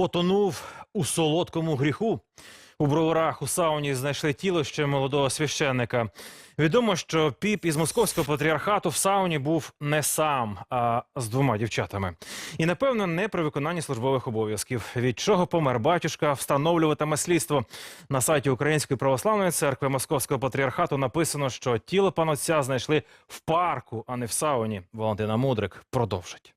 потонув у солодкому гріху. У броварах у сауні знайшли тіло ще молодого священника. Відомо, що піп із московського патріархату в сауні був не сам, а з двома дівчатами. І напевно не при виконанні службових обов'язків. Від чого помер батюшка, встановлюватиме слідство. На сайті Української православної церкви Московського патріархату написано, що тіло панотця знайшли в парку, а не в сауні. Валентина Мудрик продовжить.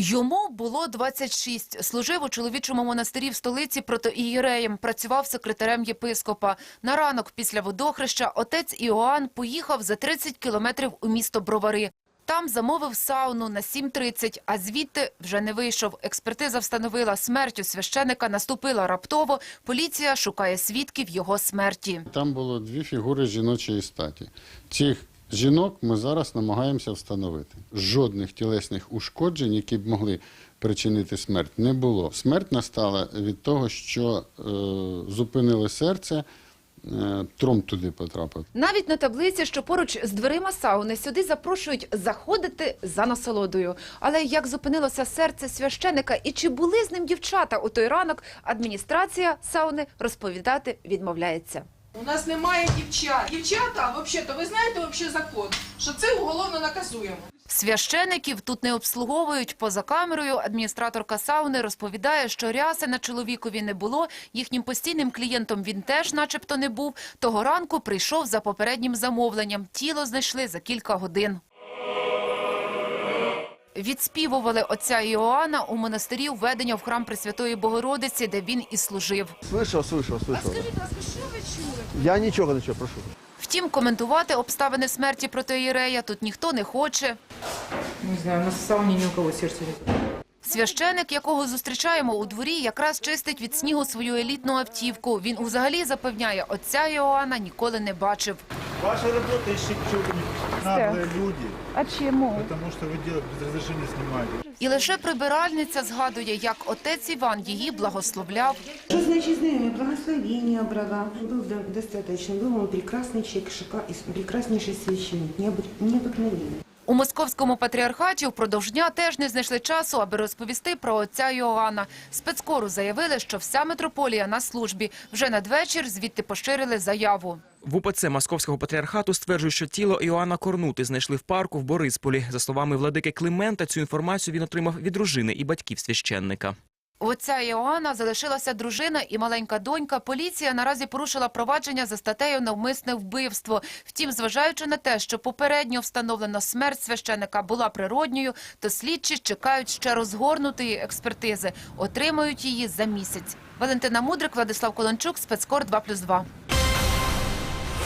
Йому було 26. Служив у чоловічому монастирі в столиці протоієреєм, працював секретарем єпископа. На ранок після водохреща отець Іоанн поїхав за 30 кілометрів у місто Бровари. Там замовив сауну на 7.30, а звідти вже не вийшов. Експертиза встановила смерть у священика наступила раптово. Поліція шукає свідків його смерті. Там було дві фігури жіночої статі. Цих жінок ми зараз намагаємося встановити. Жодних тілесних ушкоджень, які б могли причинити смерть, не було. Смерть настала від того, що е, зупинили серце, е, тромб туди потрапив. Навіть на таблиці, що поруч з дверима сауни, сюди запрошують заходити за насолодою. Але як зупинилося серце священика і чи були з ним дівчата у той ранок, адміністрація сауни розповідати відмовляється. У нас немає дівчат. Дівчата, взагалі-то, ви знаєте взагалі закон, що це уголовно наказуємо. Священиків тут не обслуговують. Поза камерою адміністраторка сауни розповідає, що ряси на чоловікові не було. Їхнім постійним клієнтом він теж начебто не був. Того ранку прийшов за попереднім замовленням. Тіло знайшли за кілька годин. Відспівували отця Іоанна у монастирі введення в храм Пресвятої Богородиці, де він і служив. Слышал, слышал, слышал. Скажіть, будь ласка, що ви чули? Я нічого не чую, прошу. Втім, коментувати обставини смерті протоієрея тут ніхто не хоче. Не знаю, у нас в сауне ни у кого сердце нет. Священик, якого зустрічаємо у дворі, якраз чистить від снігу свою елітну автівку. Він взагалі запевняє, отця Іоанна ніколи не бачив. Ваша работа ищите наглые люди, А чему? потому что вы дело без разрешения снимаете. І лише прибиральниця згадує, як отець Іван її благословляв. Разноочисленные благословения брала. Был до- достаточно. Был он прекрасный человек, шика- и прекраснейший священник, необы- необыкновенный. У московському патріархаті впродовж дня теж не знайшли часу, аби розповісти про отця Йоанна. Спецкору заявили, що вся митрополія на службі. Вже надвечір звідти поширили заяву. В УПЦ Московського патріархату стверджують, що тіло Іоанна Корнути знайшли в парку в Борисполі. За словами владики Климента, цю інформацію він отримав від дружини і батьків священника. Отця Іоанна залишилася дружина і маленька донька. Поліція наразі порушила провадження за статтею «Навмисне вбивство». Втім, зважаючи на те, що попередньо встановлена смерть священика була природньою, то слідчі чекають ще розгорнутої експертизи. Отримають її за місяць. Валентина Мудрик, Владислав Колончук, спецкор 2+,2.